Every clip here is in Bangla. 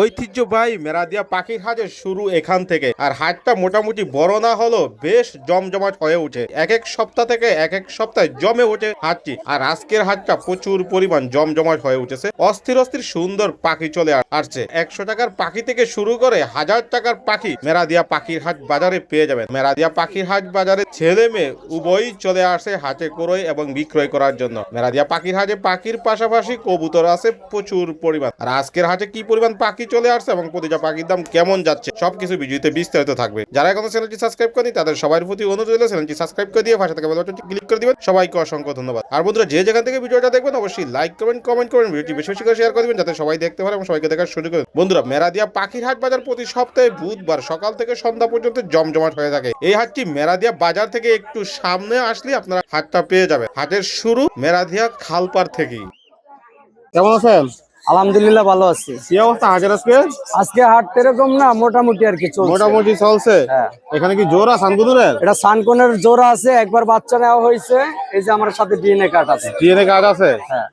ঐতিহ্যবাহী মেরাদিয়া পাখির হাটের শুরু এখান থেকে। আর হাটটা মোটামুটি বড় না হলেও বেশ জমজমাট হয়ে উঠে। এক এক সপ্তাহ থেকে এক এক সপ্তাহে জমে ওঠে হাটটি। আর আজকের হাটটা প্রচুর পরিমাণ জমজমাট হয়ে উঠেছে। অস্থির অস্থির সুন্দর পাখি চলে আসছে। একশো টাকার পাখি থেকে শুরু করে হাজার টাকার পাখি মেরাদিয়া পাখির হাট বাজারে পেয়ে যাবেন। মেরাদিয়া পাখির হাট বাজারে ছেলে মেয়ে উভয়ই চলে আসে হাটে ক্রয় এবং বিক্রয় করার জন্য। মেরাদিয়া পাখির হাটে পাখির পাশাপাশি কবুতর আছে প্রচুর পরিমাণ। আর আজকের হাটে কি পরিমাণ পাখি চলে আসছে এবং প্রতিটা পাখির দাম কেমন যাচ্ছে, সবকিছু ভিডিওতে বিস্তারিত থাকবে। যারা এখনও চ্যানেলটি সাবস্ক্রাইব করেনি, তাদের সবার প্রতি অনুরোধ রইল চ্যানেলটি সাবস্ক্রাইব করে দিয়ে পাশে থাকা বেল বাটনটি ক্লিক করে দিবেন। সবাইকে অসংখ্য ধন্যবাদ। আর বন্ধুরা, যে যেখান থেকে ভিডিওটা দেখবেন, অবশ্যই লাইক করবেন কমেন্ট করবেন। ভিডিওটি বেশি বেশি করে শেয়ার করে দিবেন, যাতে সবাই দেখতে পারে এবং সবাইকে দেখার সুযোগ করে বন্ধুরা, মেরাদিয়া পাখির হাট বাজার প্রতি সপ্তাহে বুধবার সকাল থেকে সন্ধ্যা পর্যন্ত জমজমাট হয়ে থাকে। এই হাটটি মেরাদিয়া বাজার থেকে একটু সামনে আসলে আপনারা হাটটা পেয়ে যাবেন। হাটের শুরু মেরাদিয়া খালপার থেকেই। কেমন আছেন? আলহামদুলিল্লাহ ভালো আছি। কি অবস্থা? হাজার আজকে? আজকে হাট এরকম না মোটামুটি আর কি চলছে। মোটামুটি চলছে? হ্যাঁ। এখানে কি জোর আছে আনকুদুরের এটা সানকনের জোড়া আছে একবার বাচ্চা নেওয়া হয়েছে। এই যে আমার সাথে ডিএনএ কার্ড আছে। ডিএনএ কার্ড আছে? হ্যাঁ।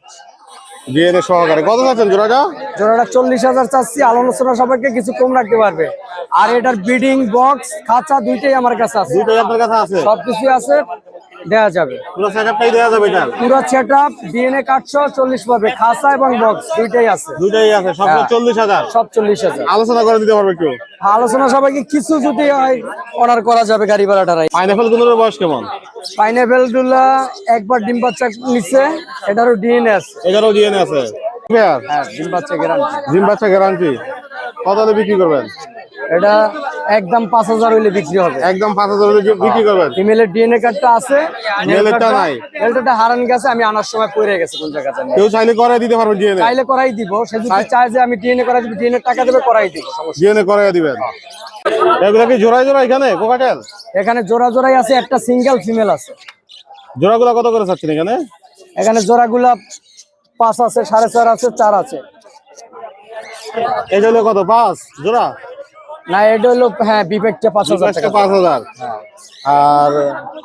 ডিএনএ সহকারে। কত আছেন জোড়াটা? জোড়াটা চল্লিশ হাজার চাচ্ছি আলোচনা সবাইকে কিছু কম রাখতে পারবে। আর এটার বিডিং বক্স খাঁচা দুইটাই আমার কাছে আছে। দুইটাই আপনার কাছে আছে? সবকিছু আছে। দেওয়া যাবে। পুরো সেটআপটাই দেওয়া যাবে এটা? পুরো সেট আপ ডিএনএ কার্ড সহ চল্লিশ পাবে। খাসা এবং বক্স দুইটাই আছে। দুইটাই আছে সব হ্যাঁ। চল্লিশ হাজার? সব চল্লিশ হাজার। আলোচনা করে দিতে পারবে কেউ? আলোচনা সবাইকে কিছু যদি হয় অর্ডার করা যাবে গাড়ি ভাড়াটারাই পাইনাপেলগুলোর বয়স কেমন? পাইনাপেলগুলা একবার ডিম বাচ্চা নিচ্ছে এটারও ডিএনএ আছে। এগারো ডিএনএ আছে। হ্যাঁ ডিম বাচ্চা গ্যারান্টি জিম বাচ্চা গ্যারান্টি কত বিক্রি করবেন? এটা একদম পাঁচ হাজার হইলে বিক্রি হবে। একদম পাঁচ হাজার বিক্রি করবেন? ফিমেলের ডিএনএ কার্ডটা আছে। নাই। মেলটা হারান গেছে আমি আনার সময় পড়ে গেছে কোন জায়গা জানি কেউ চাইলে দিতে পারবেন ডিএনএ চাইলে করাই দিব সে যদি চায় যে আমি ডিএনএ করাই দিব ডিএনএ টাকা দেবে করাই দিব ডিএনএ দিবেন। এগুলো কি জোড়ায় জোড়া এখানে কোকাটেল এখানে জোড়া জোড়াই আছে একটা সিঙ্গেল ফিমেল আছে। জোড়াগুলো কত করে চাচ্ছেন এখানে? এখানে জোড়াগুলা পাঁচ আছে সাড়ে চার আছে চার আছে। এই হলো কত? পাঁচ? জোড়া? না এটা হলো হ্যাঁ বিবেকটা পাঁচ হাজার টাকা। পাঁচ হাজার। আর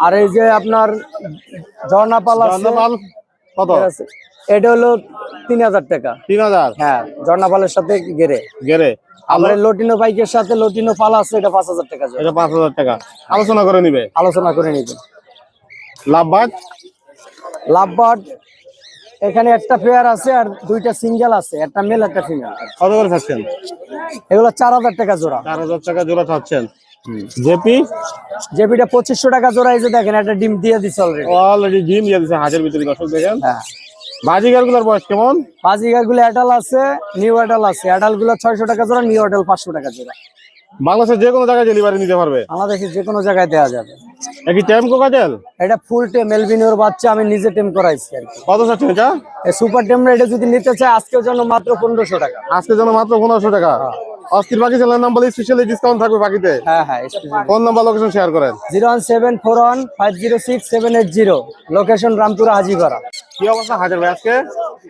আর এই যে আপনার ঝর্ণাপাল আছে? কত। এটা হলো তিন হাজার টাকা। তিন হাজার? হ্যাঁ ঝর্ণাপালের সাথে গেরে গেরে আমার লটিনো বাইকের সাথে লটিনো পাল আছে এটা পাঁচ হাজার টাকা। এটা পাঁচ হাজার টাকা। আলোচনা করে নিবে। আলোচনা করে নিবেন লাভবাদ লাভবার্ড এখানে একটা পেয়ার আছে আর দুইটা সিঙ্গেল আছে একটা মেল একটা ফিমেল কত করে চাচ্ছেন? এগুলো চার হাজার টাকা জোড়া। চার হাজার টাকা জোড়া চাচ্ছেন। জেপি? জেপিটা পঁচিশশো টাকা জোড়া এই যে দেখেন একটা ডিম দিয়ে দিচ্ছে অলরেডি অলরেডি জিম দিয়ে দিচ্ছে হাজার ভিতরে দর্শক দেখেন। হ্যাঁ। বয়স কেমন? অ্যাডাল আছে নিউ অ্যাডাল আছে। ছয়শো টাকা জোড়া নিউ অ্যাডাল পাঁচশো টাকা জোড়া। বাংলাদেশের যে কোনো জায়গায় ডেলিভারি নিতে পারবে। বাংলাদেশে যে কোনো জায়গায় দেওয়া যাবে। একই টাইম কোকাটেল এটা ফুল টেম মেলভিনোর বাচ্চা আমি নিজে টেম করাইছি আর কি। কত চাচ্ছেন এটা? এই সুপার টেমরা এটা যদি নিতে চায় আজকের জন্য মাত্র পনেরোশো টাকা। আজকে জন্য মাত্র পনেরোশো টাকা। অস্থির পাখি চ্যানেলের নাম বলে স্পেশালি ডিসকাউন্ট থাকবে পাখিতে হ্যাঁ হ্যাঁ ফোন নাম্বার লোকেশন শেয়ার করেন। Zero one seven four one five zero six seven eight zero. Location Rampura Hajipara. কি অবস্থা হাজার ভাই আজকে?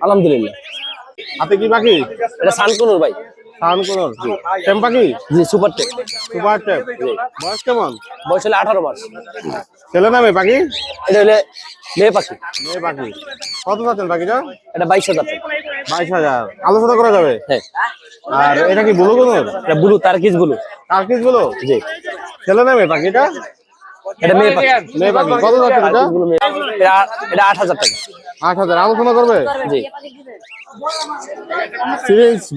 আলহামদুলিল্লাহ। হাতে কি পাখি এটা সানকুনুর ভাই। সান কোন টেম পাখি জি সুপার টেম সুপার টেপ বয়স কেমন? বয়স হলে আঠারো মাস। ছেলে নামে পাখি? এটা হলে মেয়ে পাখি। মেয়ে পাখি। কত চাচ্ছেন পাখিটা? এটা বাইশ হাজার। বাইশ হাজার। আলোচনা করা যাবে? হ্যাঁ। আর এটা কি বুলু কোনোর এটা ব্লু তারকিস ব্লু। টার্কিসগুলো জি। ছেলে নামে পাখিটা? এটা মেয়ে পাখি। মেয়ে পাখি। কত তারকিস ব্লু মেয়ে এটা এটা আট হাজার টাকা। আট হাজার আলোচনা করবে? জি।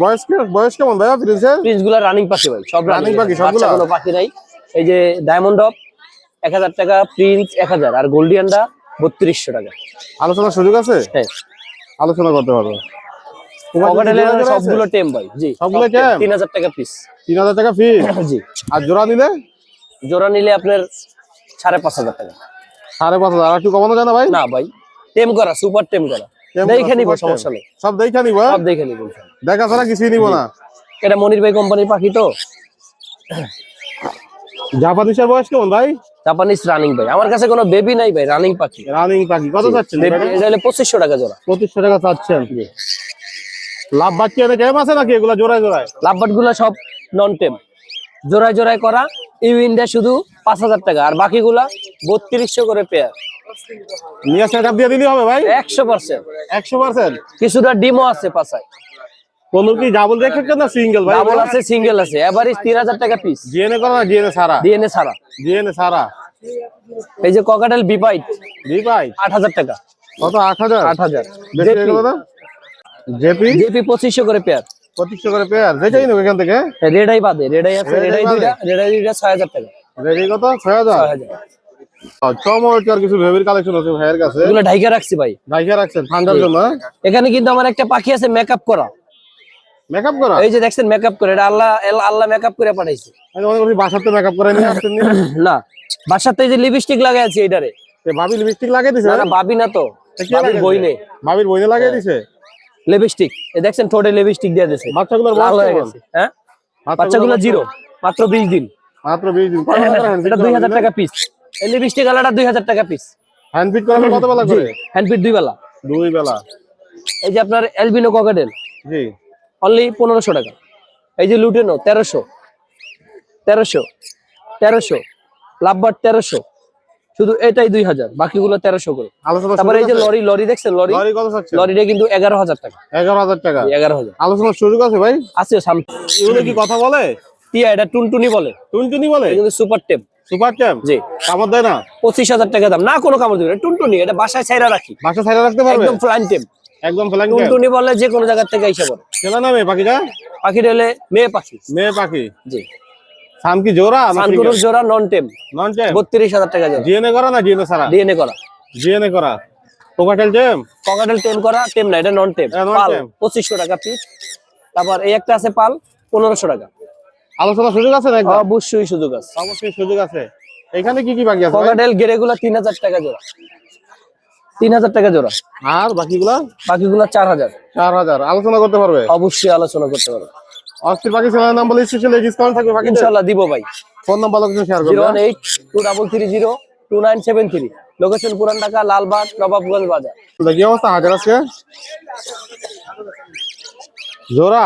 বয়স বয়স কেমন ভাইয়া ফ্রিজের প্রিন্সগুলা রানিং পাখি ভাই সব রানিং পাখি, সবগুলো? কোনো পাখি নাই। এই যে ডায়মন্ড অফ এক হাজার টাকা প্রিন্স এক হাজার। আর গোল্ডিয়ানটা বত্রিশশো টাকা। আলোচনার সুযোগ আছে? হ্যাঁ। আলোচনা করতে পারব সবগুলো টেম ভাই জি। সবগুলো টেম? তিন হাজার টাকা পিস তিন হাজার টাকা ফি জি। আর জোড়া নিলে? জোড়া নিলে আপনার সাড়ে পাঁচ হাজার টাকা। সাড়ে পাঁচ হাজার। আর একটু কমানো যায় না ভাই? না ভাই টেম করা সুপার টেম করা। দেখে নিব সমস্যা নেই। সব দেখা নিবো হ্যাঁ? সব দেখে নিব দেখা ছাড়া কিছুই নিবো না। এটা মনির ভাই কোম্পানির পাখি তো। জাপানিসের বয়স কেমন ভাই? জাপানিজ রানিং ভাই। আমার কাছে কোনো বেবি নাই ভাই রানিং পাখি। রানিং পাখি। কত চাচ্ছেন এটা? হলে পঁচিশশো টাকা জোড়া। পঁচিশশো টাকা চাচ্ছেন। জি। লাভ বাচ্চা এনে কেম আছে নাকি এগুলা জোড়ায় জোড়ায়? লাভবাটগুলো সব নন টেম। জোড়ায় জোড়ায় করা ইউইনটা শুধু পাঁচ হাজার টাকা। আর বাকিগুলা বত্রিশশো করে পেয়ার নিয়ে সেট দিয়ে দিলেই হবে ভাই? একশো পার্সেন্ট। একশো পার্সেন্ট? কিছুটা ডিমও আছে পাশায়। কোনো কি ডাবল রেখে না সিঙ্গেল ভাই? ডাবল আছে সিঙ্গেল আছে। এভারেজ তিন হাজার টাকা পিস জিএনএ করো না জিএনএ সারা ডিএনএ ছাড়া? জিএনএ সারা এই যে ককাটেল বিপাইট আট হাজার টাকা। কত আট হাজার? আট হাজার। বেশি গেল না জেপি জেপি পঁচিশশো করে পেয়ার পঁচিশশো করে পেয়ার যেটাই নেব এখান থেকে। রেডাই বাদে রেডাই আছে রেডাই রেডাই? দুইটা রেডাই দুইটা ছয় হাজার টাকা। রেডি কত? ছয় হাজার? ছয় হাজার। চমৎকার কিছু ভেবির কালেকশন আছে ভাইয়ের কাছে। এগুলো ঢাইকা রাখছি ভাই। রাইখে রাখছেন ঠান্ডার জন্য এখানে কিন্তু আমার একটা পাখি আছে মেকআপ করা। মেকআপ করা? এই যে দেখছেন মেকআপ করে এটা আল্লাহ আল্লাহ মেকআপ করে পাঠাইছে। আমি মনে বাসাতে মেকআপ করে নিয়ে আসছেন না? বাসাতে যে লিপস্টিক লাগাই আছে এটারে ভাবি লিপস্টিক লাগিয়ে দিছে? না ভাবি না তো। ভাবির লাগাইছে? বই নেই। ভাবির বইনে লাগিয়ে দিছে? লিপস্টিক এই দেখছেন ঠোঁটে লিপস্টিক দিয়ে দিয়েছে বাচ্চাগুলোর লাল হয়ে গেছে হ্যাঁ? বাচ্চাগুলো জিরো মাত্র বিশ দিন। মাত্র বিশ দিন। এটা? টাকা পিস এই লিপস্টিক আলাদা দুই হাজার টাকা পিস হ্যান্ড ফিট করাবে কত বেলা করে? হ্যান্ডপিট দুই বেলা। দুই বেলা। এই যে আপনার এলবিনো ককাটেল জি। অনলি পনেরোশো টাকা। এই যে লুটেনো তেরোশো। তেরোশো। তেরোশো। লাভবার তেরোশো। শুধু এটাই দুই হাজার। বাকিগুলো তেরোশো করে। আলোচনা তারপরে এই যে লরি লরি দেখছেন? লরি? লরি কত চাচ্ছে? লরিটা কিন্তু এগারো হাজার টাকা। এগারো হাজার টাকা। এগারো হাজার। আলোচনার সুযোগ আছে ভাই? আছে সামনে। এগুলো কি কথা বলে? টিয়া এটা টুনটুনি বলে। টুনটুনি বলে? কিন্তু সুপার টেপ সুপার চ্যাম্প জি। কামড় দেয় না? পঁচিশ হাজার টাকা দাম। না কোনো কামড় দিবে না, টুনটুনি এটা বাসায় ছাইরা রাখি। বাসা সাইডে রাখতে পারবে? একদম ফ্লাইন টেপ একদম টুনটুনি বলে যে কোনো জায়গা থেকে এসে পড়ে। ছেলে না মেয়ে পাখিটা? পাখিটা হলে মেয়ে পাখি। মেয়ে পাখি? জি। সান কি জোড়া না জোড়া নন টেম নন বত্রিশ হাজার টাকা জোড়া। জিএনএ করা না জিএনএ সারা ডিএনএ করা। করা। কোকাটেল চ্যাম্প ককাটেল টেম করা টেম না এটা নন টেম পাল tem। পঁচিশশো টাকা পিস তারপর এই একটা আছে পাল পনেরোশো টাকা। আলোচনা সুযোগ আছে না অবশ্যই সুযোগ আছে। অবশ্যই সুযোগ আছে। এখানে কি কি বাকি আছে ভাই? ককাটেল গেরেগুলা তিন হাজার টাকা জোড়া। তিন হাজার টাকা জোড়া। আর বাকিগুলা? বাকিগুলো চার হাজার। চার হাজার। আলোচনা করতে পারবে? অবশ্যই আলোচনা করতে পারবে। অস্থির পাখি চ্যানেল নাম বলে স্পেশালি ডিসকাউন্ট থাকবে বাকি ইনশাল্লাহ দিব ভাই। ফোন নাম্বার লোকেশন শেয়ার করবে one eight two double three zero two nine seven three. Location Puran Dhaka Lalbagh Nawabganj বাজার। কি অবস্থা? হাজার আজকে জোড়া?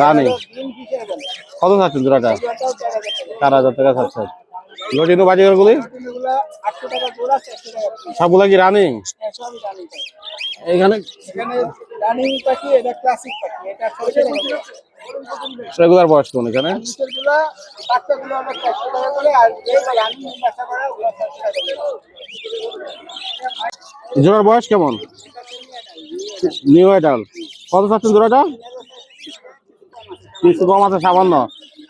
রানী। কত চাচ্ছেন জোড়াটা চার হাজার টাকা চাচ্ছেন লটিনো বাজিগার গুলি? সবগুলা কি রানিং? এইখানে রেগুলার বয়স এখানে? জোড়ার বয়স কেমন? নিউ এডাল কত চাচ্ছেন জোড়াটা? কিছু কম আছে, সামান্য।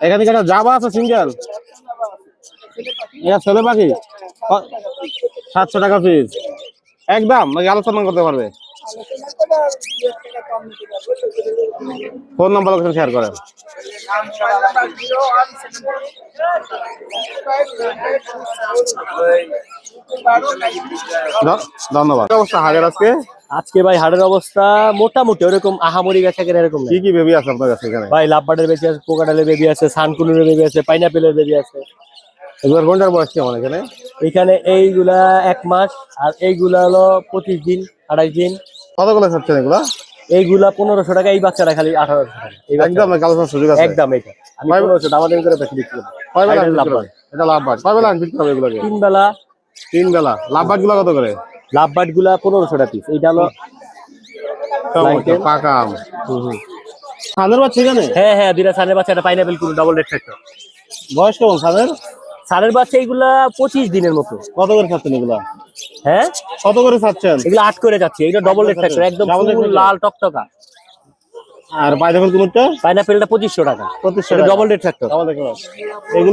এখানে কি একটা জাবা আছে, সিঙ্গেল? এটা ছেলে পাখি? সাতশো টাকা পিস একদম? নাকি আলোচনা করতে পারবে? ফোন নাম্বার শেয়ার করেন। ধন্যবাদ। অবস্থা হাজার আজকে? আজকে ভাই হাটের অবস্থা মোটামুটি ওরকম আহামরি কেনা এরকম কি কি বেবি আছে আপনার কাছে এখানে? ভাই লাভবার্ডের বেবি আছে কোকাটালের বেবি আছে সানকুনুরের বেবি আছে পাইনাপেলের বেবি আছে। এগুলোর কোনটার বয়স কেমন এখানে? এখানে এইগুলা এক মাস আর এইগুলা হলো পঁচিশ দিন আড়াইশ দিন। কত করে এগুলা? এইগুলা পনেরোশো টাকা এই বাচ্চাটা খালি আঠারোশো টাকা। একদম নাকি আলোচনার সুযোগ আছে। একদম এটা। আমি পনেরোশো দামাদামি করে বেশি দিচ্ছি কয় বেলা এটা আনফিট লাভবার্ড। করবে? কয় বেলা এগুলোকে? তিন বেলা। তিন বেলা। লাভবার্ডগুলো কত করে? গুলা পনেরোশো টাকা পিস এইটা হলো টমেটো, পাকা আম। সানের বাচ্চা এখানে? হ্যাঁ হ্যাঁ দুইটা সানের বাচ্চা একটা পাইনাপেল কুল ডাবল রেড ফ্যাক্টর বয়স কেমন সানের বাচ্চা এইগুলা পঁচিশ দিনের মতো। কত করে খাচ্ছেন এগুলা? হ্যাঁ? কত করে চাচ্ছেন? এগুলো আট করে যাচ্ছে এটা ডবল রেড ফ্যাক্টর একদম ফুল। লাল টকটকা। আর পাইনাপেল কুমুরটা? পাইনাপেলটা পঁচিশশো টাকা। পঁচিশশো ডবল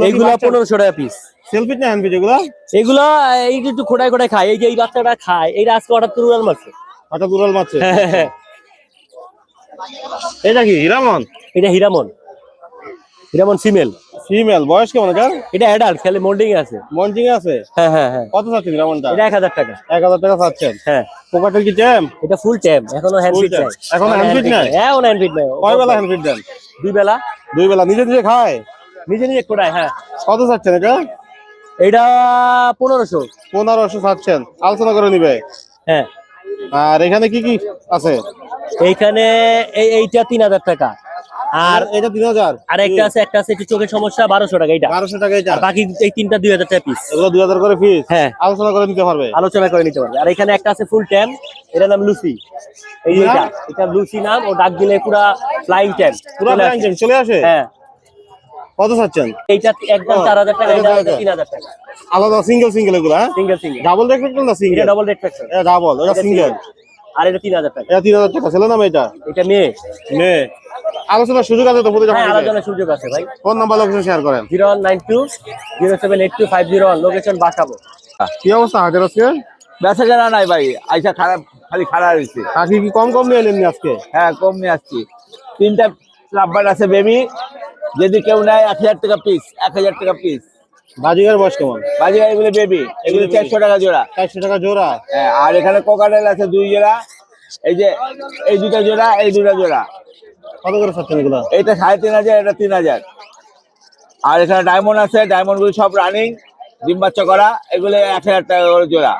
এগুলো পনেরোশো টাকা পিস না এগুলা? এই যে একটু খোটায় খোটায় খায় এই যে এই বাচ্চাটা খায় এইটা আজকে হঠাৎ করে উড়াল মারছে। হঠাৎ উড়াল মারছে? হ্যাঁ, এটা কি হিরামন? এটা হিরামন। হিরামন ফিমেল ফিমেল বয়স কেমন এটার? এটা অ্যাডাল্ট খেলে মোল্ডিং আছে। মঞ্চিং আছে? হ্যাঁ হ্যাঁ হ্যাঁ। কত চাচ্ছেন হিরামনটা এটা এক হাজার টাকা। এক হাজার টাকা চাচ্ছেন? হ্যাঁ। পোকাটেল কি জ্যাম এটা ফুল ট্যাম এখনও হ্যান্ড ফিট নাই। এখনও feed নাই? হ্যাঁ ওন হ্যান্ড ফিট নাই। কয় বেলা হ্যান্ডপিট দেন? দুই বেলা। দুই বেলা। নিজে নিজে খায়? নিজে নিজে কোড়ায় হ্যাঁ। কত চাচ্ছেন এটা? এটা পনেরোশো। পনেরোশো চাচ্ছেন। আলোচনা করে নিবে। হ্যাঁ। আর এখানে কি কি আছে? এইখানে এই এইটা তিন হাজার টাকা। আর এটা তিন হাজার। আর একটা আছে একটা আছে একটু চোখের সমস্যা বারোশো টাকা এইটা। বারোশো টাকা এটা বাকি এই তিনটা দুই হাজার টাকা পিস এগুলো দুই হাজার করে ফিস হ্যাঁ। আলোচনা করে নিতে পারবে। আলোচনা করে নিতে পারবে। আর এখানে একটা আছে ফুল ট্যাম এটার নাম লুসি এই এটা এটা লুসি নাম ও ডাক দিলে পুরা ফ্লাইং ট্যাম পুরো ব্যাংক চলে আসে? হ্যাঁ। কত চাচ্ছেন? এইটা একদম চার হাজার টাকা এটা তিন হাজার টাকা। আলাদা সিঙ্গেল সিঙ্গেল এগুলো হ্যাঁ? সিঙ্গেল সিঙ্গেল ডাবল রেফ্লেক্টর না এটা সিঙ্গেল ডবল রেড ফ্যাক্টর এটা ডাবল এটা সিঙ্গেল আর এটা তিন হাজার টাকা। এটা তিন হাজার টাকা ছেলে নাম এটা এটা মেয়ে। নে আলোচনার সুযোগ আছে তো হ্যাঁ। আলোচনার সুযোগ আছে ভাই। ফোন নাম্বার লোকেশন শেয়ার করেন। Zero one nine two zero seven eight two five zero one location Basabo. কি অবস্থা হাজার আজকে? বেচা কেনা নাই ভাই আইসা খারাপ খালি খারাপ হয়েছে। পাখি কি কম কম নিয়ে এলেন আজকে? হ্যাঁ কম নিয়ে আসছি। তিনটা লাভবার আছে বেবি যদি কেউ নেয় এক হাজার টাকা পিস এক হাজার টাকা পিস বাজিগার বয়স কেমন? বাজি এগুলো বেবি এগুলো চারশো টাকা জোড়া। চারশো টাকা জোড়া? হ্যাঁ, আর এখানে কোকাটেল আছে দুই জোড়া এই যে এই দুটা জোড়া এই দুটা জোড়া। কত করে চাচ্ছেন এগুলো? এইটা সাড়ে তিন হাজার এটা তিন হাজার। আর এখানে ডায়মন্ড আছে ডায়মন্ডগুলো সব রানিং ডিম বাচ্চা করা এগুলো এক হাজার টাকা করে জোড়া।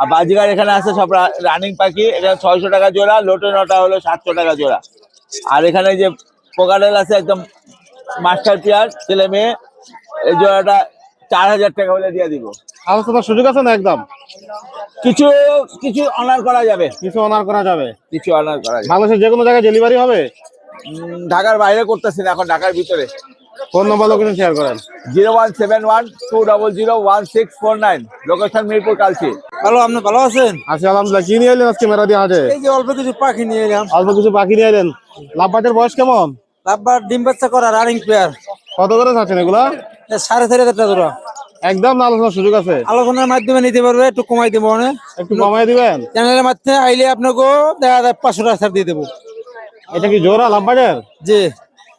আর বাজিগার এখানে আছে সব রানিং পাখি এখানে ছয়শো টাকা জোড়া লোটে নটা হলো সাতশো টাকা জোড়া। আর এখানে যে পোকাটেল আছে একদম মাস্টার পেয়ার ছেলে মেয়ে এই জোড়াটা চার হাজার টাকা হলে দিয়ে দিব। আলোচনার সুযোগ আছে না একদম? কিছু কিছু অনার করা যাবে। কিছু অনার করা যাবে। কিছু অনার করা যাবে। বাংলাদেশের যে কোনো জায়গায় ডেলিভারি হবে? ঢাকার বাইরে করতেছি না এখন ঢাকার ভিতরে। ফোন নাম্বার লোকেশন শেয়ার করেন? Zero one seven one two double zero one six four nine location Mirpur Kalshi. ভালো আপনি ভালো আছেন? আছি আলহামদুলিল্লাহ। কি নিয়ে এলেন আজকে মেরা দিয়ে হাটে? এই যে অল্প কিছু পাখি নিয়ে এলাম। অল্প কিছু পাখি নিয়ে এলেন। লাভবাটের বয়স কেমন? লাভবার ডিম বাচ্চা করা রানিং প্লেয়ার কত করে চাচ্ছেন এগুলা? সাড়ে চারি হাজার টাকা একদম আলোচনার সুযোগ আছে? আলোচনার মাধ্যমে নিতে পারবে একটু কমাই দেবো একটু কমাই দিবেন? চ্যানেলের মাধ্যমে আইলে আপনাকে দেখা যায় পাঁচশো টাকা ছাড় দিয়ে দেবো। এটা কি জোড়া লাভবাটের জি।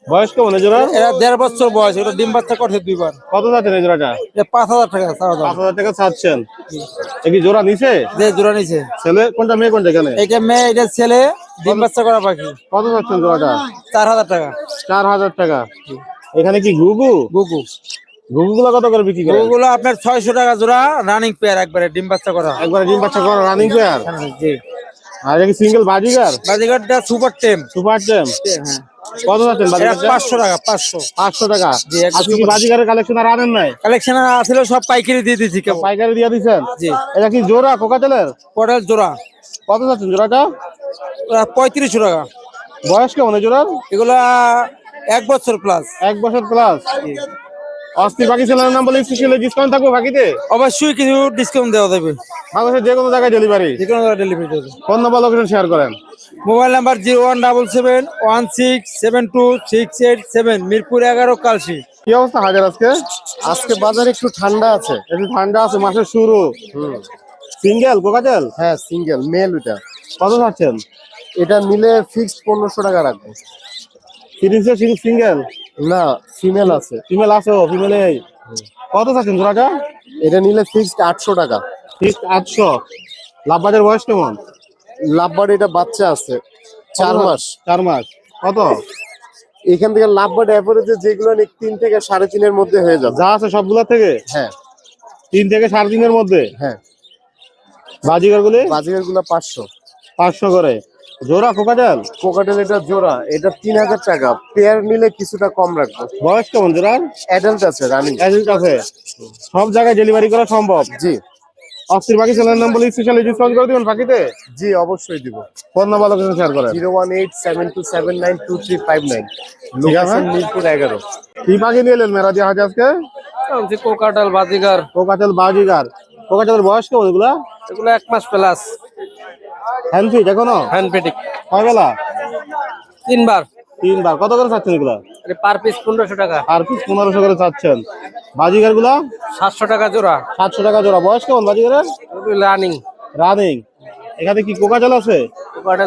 বয়স কেমন জোড়া এটা দেড় বছর বয়স এটা ডিম বাচ্চা করছে দুইবার। কত চাচ্ছেন এই জোড়াটা? পাঁচ হাজার টাকা পাঁচ হাজার টাকা এ কি জোড়া নিছে? যে জোড়া নিছে। ছেলে কোনটা মেয়ে কোনটা এখানে? এটা মেয়ে এটা ছেলে ডিম বাচ্চা করা পাখি। কত চাচ্ছেন জোড়াটা? চার হাজার টাকা। চার হাজার টাকা। এখানে কি গুগু গুলো কত করে বিক্রি করে আপনার ছয়শো টাকা জোড়া রানিং পেয়ার একবারে ডিম বাচ্চা করা। একবারে ডিম বাচ্চা করা রানিং পেয়ার জি। আর কি single Baazigar? বাজিঘাটটা super tame. Super টেম? হ্যাঁ কত এটা বাজিগার পাঁচশো টাকা পাঁচশো। পাঁচশো টাকা? জি, আজকে কি বাজিগারের কালেকশন আর আনেন নাই? কালেকশন আর আছিল সব পাইকারি দিয়ে দিচ্ছি কেবল। পাইকারি দিয়ে দিচ্ছেন জি। এটা কি জোড়া কোকাটেলের পটেল জোড়া। কত চাচ্ছেন জোড়াটা? ওরা পঁয়ত্রিশশো টাকা। বয়স কেমন জোড়ার? এগুলা এক বছর প্লাস এক বছর প্লাস অস্থির বাকি ছেলের নাম বলে স্পেশালি ডিসকাউন্ট থাকবে বাকিতে? অবশ্যই কিছু ডিসকাউন্ট দেওয়া যাবে বাংলাদেশের যে কোনো জায়গায় ডেলিভারি যে কোনো জায়গায় ডেলিভারি দেবে। ফোন নাম্বার লোকেশন শেয়ার করেন। Mobile number zero one double seven one six seven two six eight seven Mirpur এগারো কালসি কি অবস্থা হাজার আজকে? আজকে বাজারে একটু ঠান্ডা আছে। একটু ঠান্ডা আছে মাসের শুরু। সিঙ্গেল কোকাটেল হ্যাঁ সিঙ্গেল মেল ওটা কত চাচ্ছেন এটা মিলে ফিক্সড পনেরোশো টাকা রাখব। শুধু সিঙ্গেল? না ফিমেল আছে। ফিমেল আছে ফিমেল কত চাচ্ছেন জোড়াটা? এটা নিলে ফিক্সড আটশো টাকা। ঠিক আটশো। লাভবাজের বয়স কেমন? লাভবার এটা বাচ্চা আছে। চার মাস। চার মাস। কত? এখান থেকে লাভবার অ্যাভারেজে যেগুলো তিন থেকে সাড়ে তিনের মধ্যে হয়ে যাবে। যা আছে সবগুলা থেকে? হ্যাঁ। তিন থেকে সাড়ে তিনের মধ্যে? হ্যাঁ। বাজিগার গুলি বাজিকারগুলো পাঁচশো। পাঁচশো করে। জোড়া কোকাটেল? কোকাটেল এটা জোড়া এটা তিন হাজার টাকা। পেয়ার নিলে কিছুটা কম রাখব। বয়স কেমন জোড়ার অ্যাডাল্ট আছে রানিং এজেন্ট আছে। সব জায়গায় ডেলিভারি করা সম্ভব? জি। অস্থির বাকি ছেলের নাম বলে স্পেশালি ডিসকাউন্ট করে দিবেন বাকিতে? জি অবশ্যই দিব। ফোন নাম্বার লোকেশন শেয়ার করেন। Zero one eight seven two seven nine two three five nine. Location Mirpur এগারো। কি পাখি নিয়ে এলেন হাজে আজকে? কোকাটাল বাজিগার। কোকাটেল বাজিগার। কোকাটেলের বয়স কেমন এগুলা? এগুলো এক মাস প্লাস হ্যান্ড ফিট এখনও? হ্যান্ড কয় বেলা তিনবার। তিনবার। কত করে চাচ্ছেন এগুলা? পার পিস পনেরোশো টাকা। আর পিস পনেরোশো করে চাচ্ছেন। বাজিগারগুলা সাতশো টাকা জোড়া। সাতশো টাকা জোড়া। বয়স কেমন বাজিগারের? রানিং। রানিং। এখানে কি কোকাটেল আছে?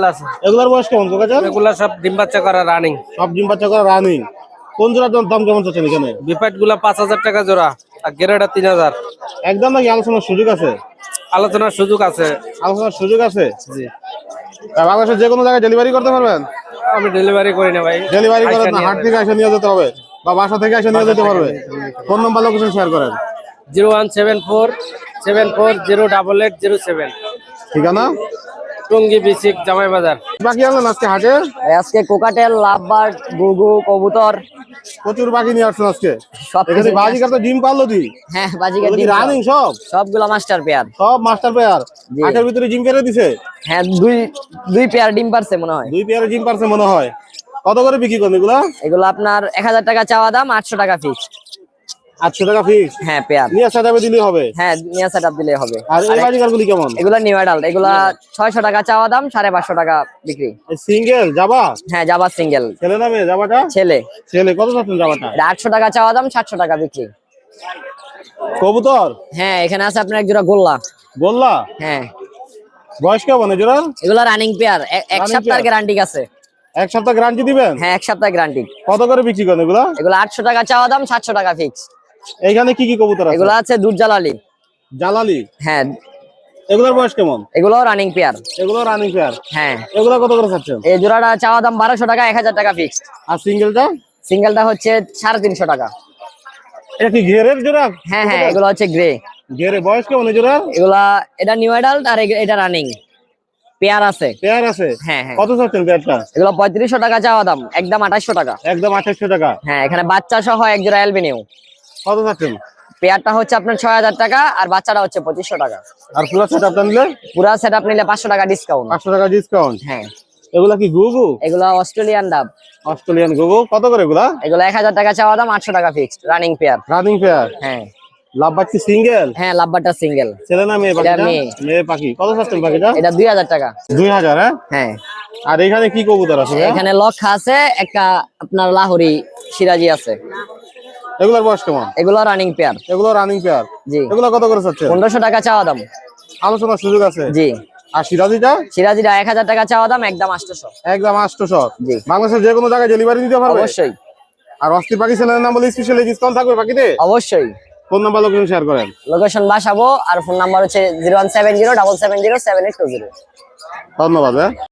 আছে। এগুলার বয়স কেমন এগুলা সব ডিম বাচ্চা করা রানিং। সব ডিম বাচ্চা করে রানিং। কোন জোড়ার দাম- দাম কেমন চাচ্ছেন এখানে? গুলা পাঁচ হাজার টাকা জোড়া আর গেরেটা তিন হাজার। একদম নাকি আলোচনার সুযোগ আছে? আলোচনার সুযোগ আছে। আলোচনার সুযোগ আছে? জি। বাংলাদেশের যে কোনো জায়গায় ডেলিভারি করতে পারবেন? আমি ডেলিভারি করি না ভাই। ডেলিভারি করেন না হাট থেকে এসে নিয়ে যেতে হবে বা বাসা থেকে এসে নিয়ে যেতে পারবে। ফোন নাম্বার লোকেশন শেয়ার করেন। Zero one seven four seven four zero double eight zero seven. ঠিকানা? টুঙ্গি বিসিক জামাই বাজার। বাকি আনলেন আজকে হাটে? আজকে কোকাটেল লাভবার গুগু কবুতর। প্রচুর বাকি নিয়ে আসছেন আজকে? সব এখানে বাজিকার তো ডিম পারল তুই? হ্যাঁ বাজিকে রানিং সব? সবগুলো মাস্টার পেয়ার সব মাস্টার পেয়ার। হাটের ভিতরে জিম পেরে দিছে? হ্যাঁ দুই দুই পেয়ার ডিম পারছে মনে হয়। দুই পেয়ারে জিম পারছে মনে হয়। কত করে বিক্রি করেন এগুলা? এগুলো আপনার এক হাজার টাকা চাওয়া দাম আটশো টাকা ফিক্স আটশো টাকা ফিক্স হ্যাঁ পেয়ার। নিয়ে দিলেই হবে? হ্যাঁ নিয়ে সেট আপ দিলে হবে। আর এই বাজিকারগুলি কেমন? এগুলো নিউ অ্যাডাল্ট এগুলা ছয়শো টাকা চাওয়া দাম সাড়ে পাঁচশো টাকা বিক্রি। সিঙ্গেল যাবা? হ্যাঁ জাবা সিঙ্গেল ছেলে নামে ছেলে। ছেলে কত চাচ্ছেন যাবাটা? এটা আটশো টাকা চাওয়া দাম সাতশো টাকা বিক্রি। কবুতর? হ্যাঁ এখানে আছে আপনার এক জোড়া গোল্লা। বললা হ্যাঁ। বয়স কেমন এগুলো রানিং পেয়ার এক সপ্তাহের গ্যারান্টি আছে। এক সপ্তাহ গ্যারান্টি দিবেন? হ্যাঁ এক সপ্তাহ গ্যারান্টি কত করে বিক্রি করেন এগুলা? এগুলো আটশো টাকা চাওয়া দাম সাতশো টাকা ফিক্স এইখানে কি কি কবুতর আছে? এগুলো আছে দুধ জালালি। জালালি? হ্যাঁ। এগুলোর বয়স কেমন? এগুলো রানিং পেয়ার এগুলো রানিং পেয়ার হ্যাঁ। এগুলো কত করে চাচ্ছেন? এই জোড়াটা চাওয়া দাম বারোশো টাকা এক হাজার টাকা ফিক্সড আর সিঙ্গেলটা সিঙ্গেলটা হচ্ছে সাড়ে তিনশো টাকা। এটা কি ঘেরের জোড়া? হ্যাঁ হ্যাঁ এগুলো হচ্ছে গ্রে ঘেরে বয়স কেমন এজোড়া এগুলা এটা নিউ অ্যাডাল্ট আর এটা রানিং পেয়ার আছে। পেয়ার আছে? হ্যাঁ হ্যাঁ। কত চাচ্ছেন পেয়ারটা এগুলো পঁয়ত্রিশশো টাকা চাওয়া দাম একদম আঠাশশো টাকা। একদম আঠাশশো টাকা। হ্যাঁ এখানে বাচ্চা সহ এক জোড়া অ্যালবিনিউ কত চাচ্ছেন? পেয়ারটা হচ্ছে আপনার ছয় হাজার টাকা আর বাচ্চাটা হচ্ছে পঁচিশশো টাকা। আর পুরো সেট আপটা নিলে? পুরা সেট আপ নিলে পাঁচশো টাকা ডিসকাউন্ট পাঁচশো টাকা ডিসকাউন্ট হ্যাঁ। এগুলা কি গুগু এগুলো অস্ট্রেলিয়ান ডাব। অস্ট্রেলিয়ান গুগু কত করে এগুলা? এগুলো এক হাজার টাকা চাওয়া দাম আটশো টাকা fixed running pair running pair হ্যাঁ। লাভ বাচ্চি সিঙ্গেল হ্যাঁ লাভবারটা সিঙ্গেল ছেলে না মেয়ে মেয়ে। মেয়ে পাখি। কত চাচ্ছেন পাখিটা? এটা দুই হাজার টাকা। দুই হাজার হ্যাঁ? হ্যাঁ। আর এখানে কি কবুতর আছে এখানে লক্ষা আছে একটা আপনার লাহোরি সিরাজি আছে। এগুলোর বয়স কেমন? এগুলো রানিং পেয়ার এগুলো রানিং পেয়ার জি। এগুলো কত করে চাচ্ছেন? পনেরোশো টাকা চাওয়া দাম। আলোচনার সুযোগ আছে? জি। আর সিরাজিটা? সিরাজিটা টাকা চাওয়া দাম একদম আটশোশো। একদম আটশোশো। জি। বাংলাদেশের যে কোনো জায়গায় ডেলিভারি দিতে পারবে? অবশ্যই। আর অস্থির পাখি নাম বলে স্পেশালি ডিসকাউন্ট থাকবে পাখিতে? অবশ্যই। ফোন নাম্বার লোকেশন শেয়ার করেন। লোকেশন বাসাবো আর ফোন নাম্বার হচ্ছে zero one seven zero double seven zero seven eight two zero ধন্যবাদ হ্যাঁ।